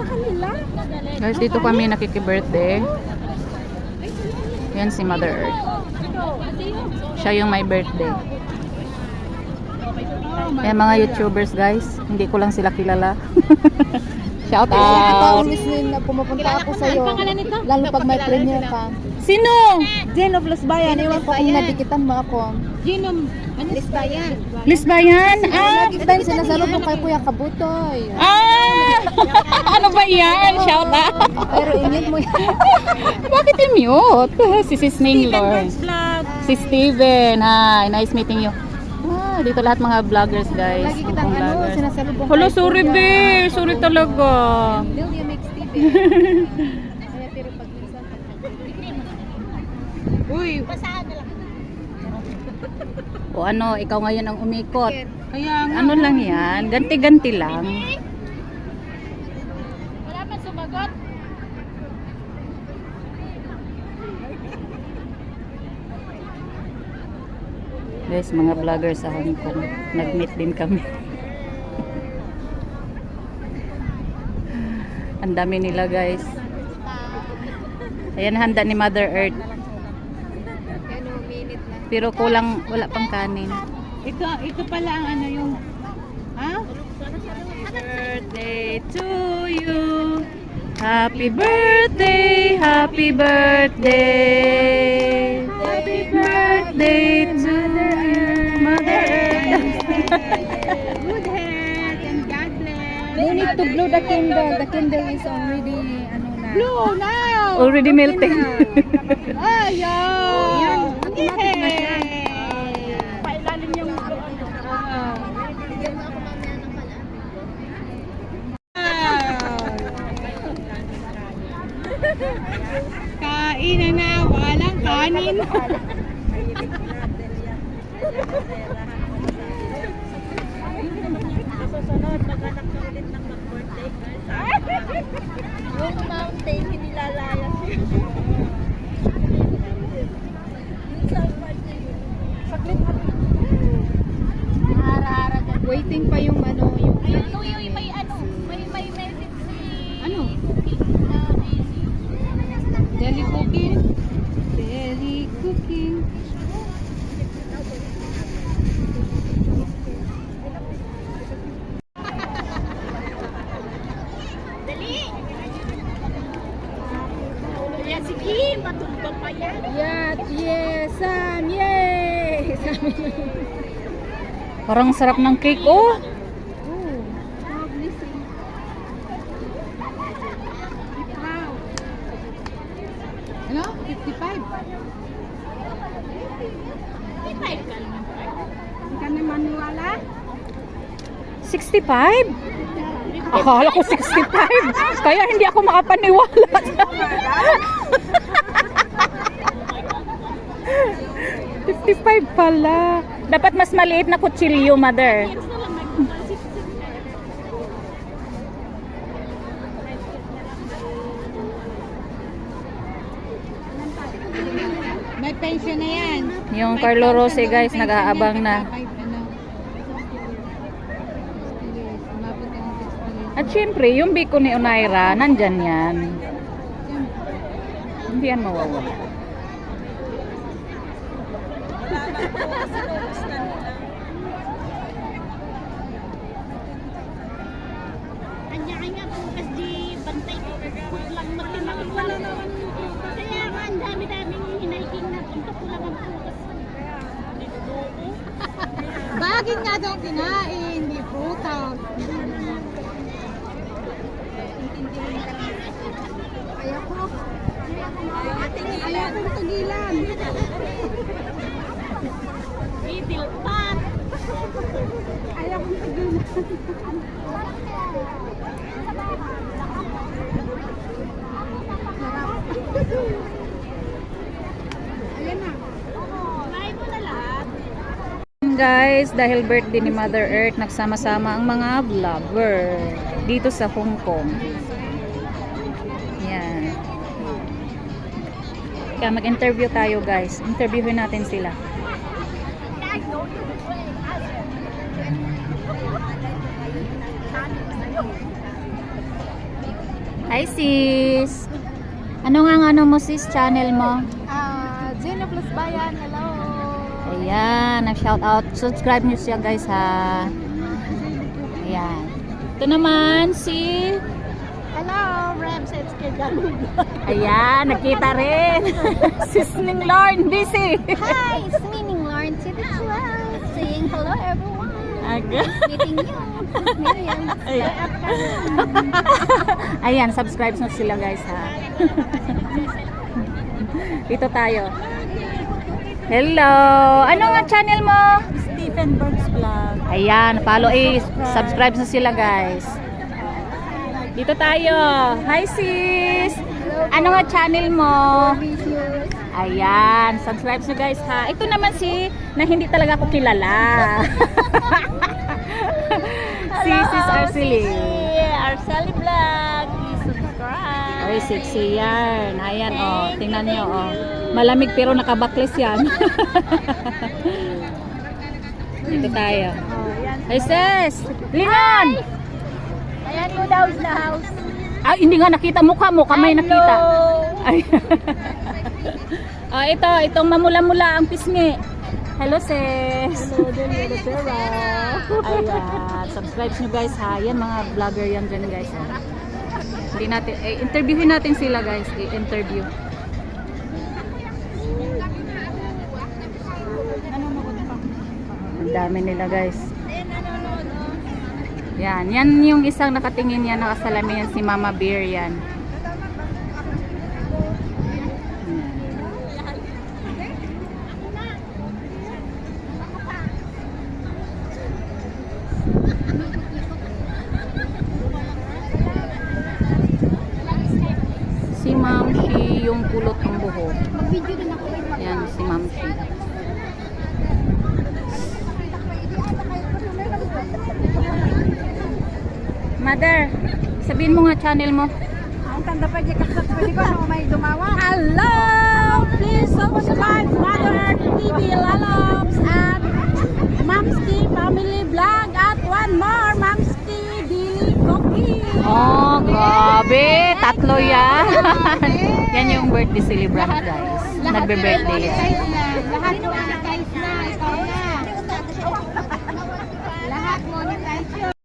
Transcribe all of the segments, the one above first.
sa kanila. Guys, dito kami nakiki-birthday. Yan si Mother Earth. Siya yung my birthday. Yan mga YouTubers guys. Hindi ko lang sila kilala. Shout out! Din na pumupunta ako sa iyo. Lalo pag may premiere ka. Sino? Jen of Los Bayan, iwan ko kung nadikitan mo ako. Jen of Los Bayan. Liz ba yan? Ah! Tayo sinasalubong kay Kuya Kabutoy. Ah! Ba yan? Shout out! Pero init mo yan. Bakit i-mute? Si Sis Ninglor. Si Steven. Hi, nice meeting you. Ah, dito lahat mga vloggers guys. Lagi kitang ano, vloggers. sinasalubong Hello, kay sorry be. Sorry talaga. Lil, you make Steven. Kaya pero pag minsan. Uy, O ano, ikaw ngayon ang umikot. kaya nga. Ano lang yan? Ganti-ganti lang. Sumagot. Guys, mga vloggers sa Hong Kong. Nag-meet din kami. Ang dami nila guys. Ayan, handa ni Mother Earth. Ano. Pero kulang, wala pang kanin. Ito, ito pala ang ano yung... Ha? birthday to. Happy birthday, happy birthday. Happy birthday to you, Mother Earth. Good health and God bless. No need to blow the candle. The candle is already, ano na. Blow now! Already melting. Ayaw! Yan, automatic Kain na na, walang kanin. Yung mountain, hindi lalayas. Waiting pa yung ano, yung may ano, may may message si... ano? Deli cooking. Deli cooking. Yan si Kim, patulog pa yan. Yat, yes, Sam, yay! Sabi niya. Parang sarap ng cake, oh. Ano? 55? 55 ka naman. Hindi ka na maniwala? 65? Akala ko 65. Kaya hindi ako makapaniwala. Fifty-five pala. Dapat mas maliit na kutsilyo, mother. May pension na yan. Yung Carlo Rossi, guys, nag-aabang na. Kahit. 60 years. Umabot ka ng 60 years. At syempre, yung biko ni Onaira, nandyan yan. Hindi yan mawawala. Kanya-kanya bukas di bantay ko. Lang magtimaki wala naman. Kaya nga, ang dami-daming hinaiking na punta ko lang ang. Bagin nga daw kinain, di prutas. Ayoko. Ayoko tugilan. Itil pa. Ayoko tugilan. Ayan na. Kumain mo na lahat. Guys, dahil birthday ni Mother Earth, nagsama-sama ang mga vlogger dito sa Hong Kong. Yan. Kaya mag-interview tayo guys. Interviewin natin sila. Hi sis. Ano nga ano mo sis channel mo? Ah, Jenna Plus Bayan, hello. Ayan, nag-shout out. Subscribe niyo siya guys ha. Ayan. Ito naman si Hello, Rams and Skidalug. Ayan, nakita rin. si Sling Lorne, busy. Hi, it's meaning Lauren Tidichua. Saying hello everyone. Aga. Meeting you. Miriam. Ayan. Ayan, subscribe na sila guys ha. Dito tayo. Hello! Ano nga channel mo? Stephen Berg's vlog. Ayan, follow eh. Subscribe na sila guys. Dito tayo. Hi sis! Ano nga channel mo? Ayan, subscribe nyo guys ha. Ito naman si na hindi talaga ako kilala. si Sis Arcely. Arceli Vlog. Please subscribe. Ay, sexy yan. Ayan, oh. Tingnan nyo, oh. Malamig pero nakabakles yan. Dito tayo. Ay, sis! Lingon! Ayan, Luda House na house. Ah, hindi nga nakita mukha mo. Kamay nakita. Ay. ah, ito, itong mamula-mula ang pisngi. Hello, sis. Hello, Delia Lucera. Ayan. Subscribe nyo guys ha. Yan mga vlogger yan dyan guys. Ha. Hindi natin, eh, interviewin natin sila guys. I-interview. Ang dami nila guys. Yan. Yan yung isang nakatingin yan. Nakasalamin yan si Mama Bear yan. Si Ma'am Shi yung kulot ng buhok. Yan si Ma'am Shi. Mother, sabihin mo nga channel mo. Ang tanda pa dyan kasat pwede ko na may dumawa. Hello! Please subscribe Mother Earth TV Lalops at Mamski Family Vlog at one more Mamski Daily Cookie. Oh, grabe. Tatlo yan. yan yung birthday celebrant guys. Nagbe-birthday yan. Lahat monetize na. Ikaw na. Lahat monetize yun.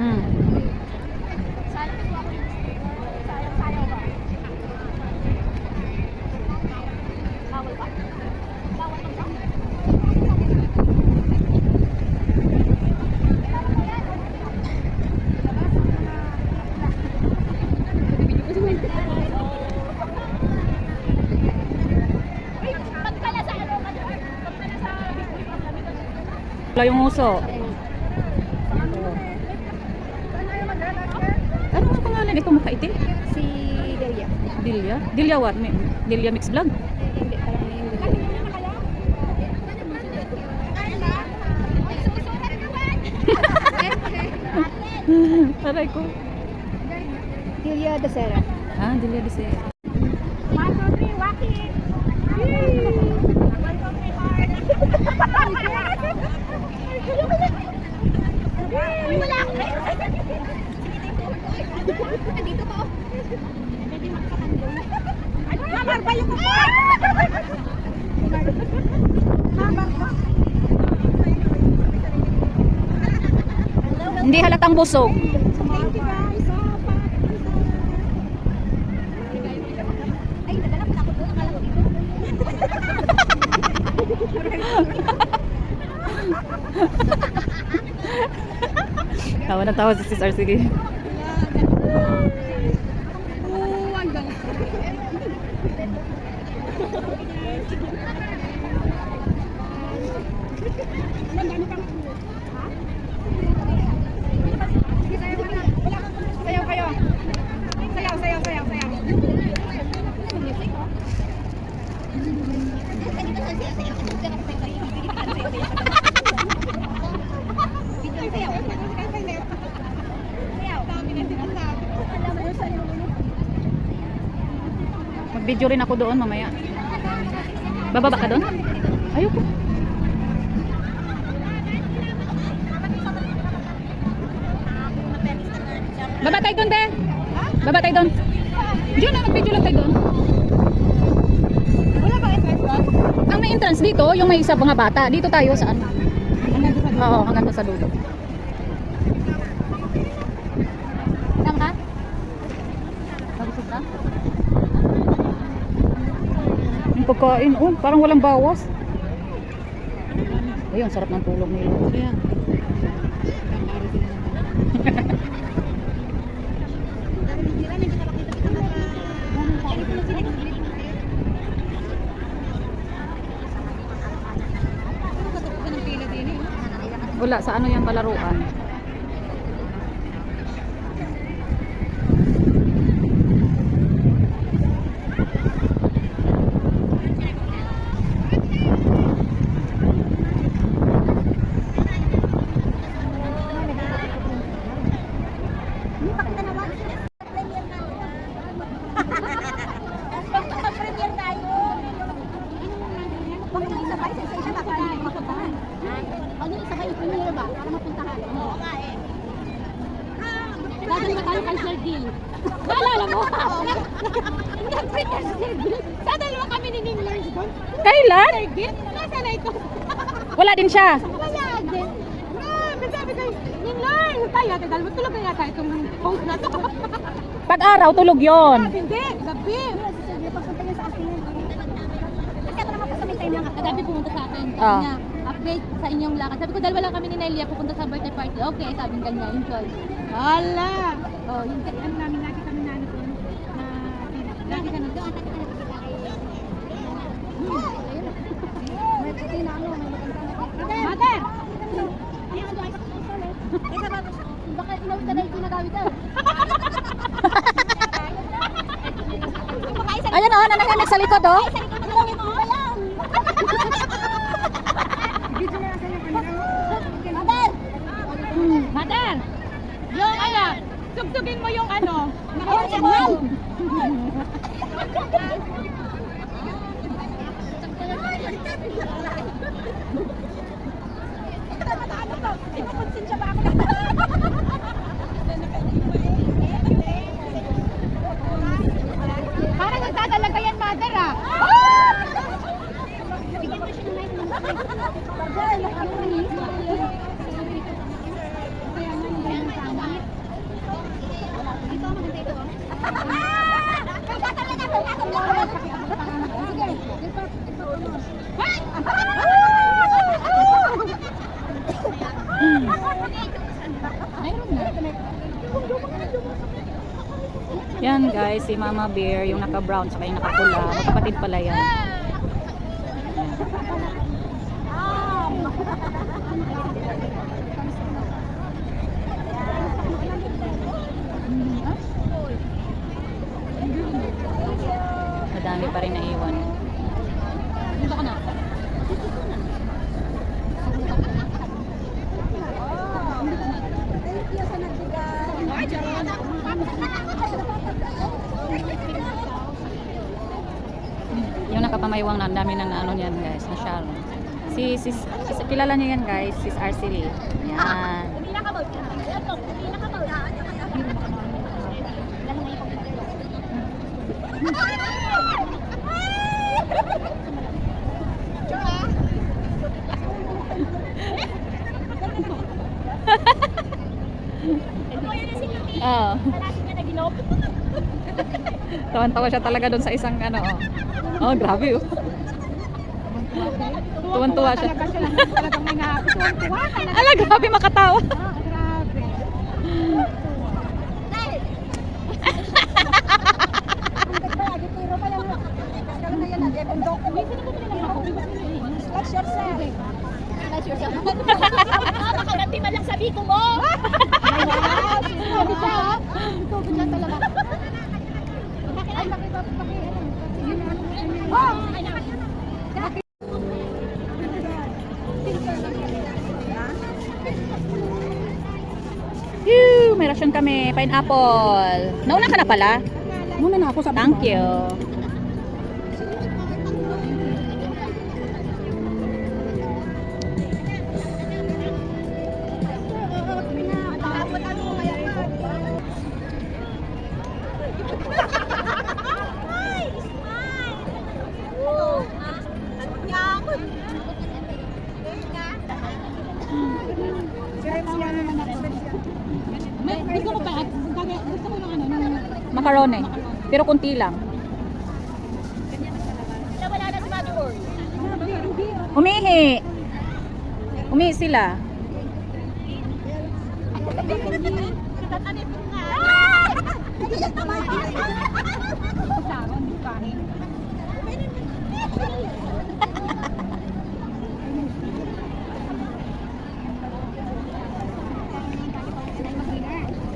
Hmm. Wala yung uso. Ano nga pangalan ito makaitim? Si Delia. Dilya? Dilya what? Dilya Mix Vlog? Hindi, parang. Aray ko. Delia Dacera. Ah, Dilya Dise. One, two, three, walk it. One, two, three, heart. Wala akong Dito pa. Mamar ba yung Mamar ba? Hindi halatang busog. Thank you guys. Ay, nadala ko na ako doon. Akala ko dito. Tawa na tawa si Sis R. Mag-video rin ako doon mamaya. Bababa ka doon? Ayoko. Baba tayo doon, be. Baba tayo doon. Diyan na, mag-video lang tayo doon. Wala ba entrance doon? Ang may entrance dito, yung may isa mga bata. Dito tayo sa? Hanggang doon sa Oo, hanggang sa dulo. Tama ka? Ka? Yung pagkain, oh, parang walang bawas. Ayun, sarap ng tulog nila. Ayan. Wala, sa ano yung palaruan? Mag-premier tayo. Bakit yung isa pa? Isa isa ba? Para mapuntahan. Ano isa kayo premier ba? Para mapuntahan. Oo nga eh. Dadali ba tayo kay Sir Gil? Naalala mo? Nag-free ka Sir Gil. Dadali ba kami ni Ning Lars doon? Kailan? Sir Gil? Nasaan na ito? Wala din siya. Wala din. Ah, nasabi ko, Ning Lars! Tayo, dahil matulog na yata itong post na to. Pag-araw, tulog yon. Hindi, gabi. Pagpunta niya sa akin. Kasi ako naman pasamay tayo ng kagabi pumunta sa akin. Sabi Ah. niya, update sa inyong lakad. Sabi ko, dalawa lang kami ni Nelia pupunta sa birthday party. Okay, sabi ng ganyan, enjoy. Hala! Oh, yung ano namin, Ayan oh, nanananig sa likod oh. Mother! Mother! Yung ano, tugtugin mo yung ano. Original! Parang Yan guys, si Mama Bear, yung naka-brown saka yung nakapula. Magkapatid pala yan. Madami pa rin naiwan. Dito ka na. Nakapamaywang na, ang dami nang ano niyan guys, na Sharon. Si, si, si, kilala niyo yan guys, sis Arcely. Yan. Oo. Tawan-tawa siya talaga doon sa isang ano. Oh, oh grabe oh. Tuwan-tuwa siya. Talagang may nga. Tuwan-tuwa talaga. Ala, grabe makatawa. Ah, grabe. Slash yourself. Slash yourself. Nakaganti man lang sabi ko mo. Sabi siya, ha? Tubig lang talaga. Ay, bakit Oh! Phew, may rasyon kami. Pineapple. Nauna ka na pala. Muna na ako sa Thank you. Macaroni. Pero kunti lang. wala na si Mother. Umihi. Umihi sila.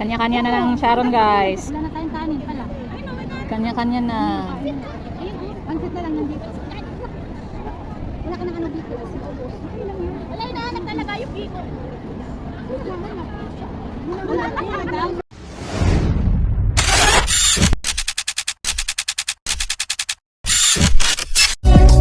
Kanya-kanya na ng Sharon guys. Wala na tayong kanin pala. Kanya-kanya na. Pansit na lang nandito. Wala ka ng ano dito. Wala, hinahanap talaga yung biko. Wala na.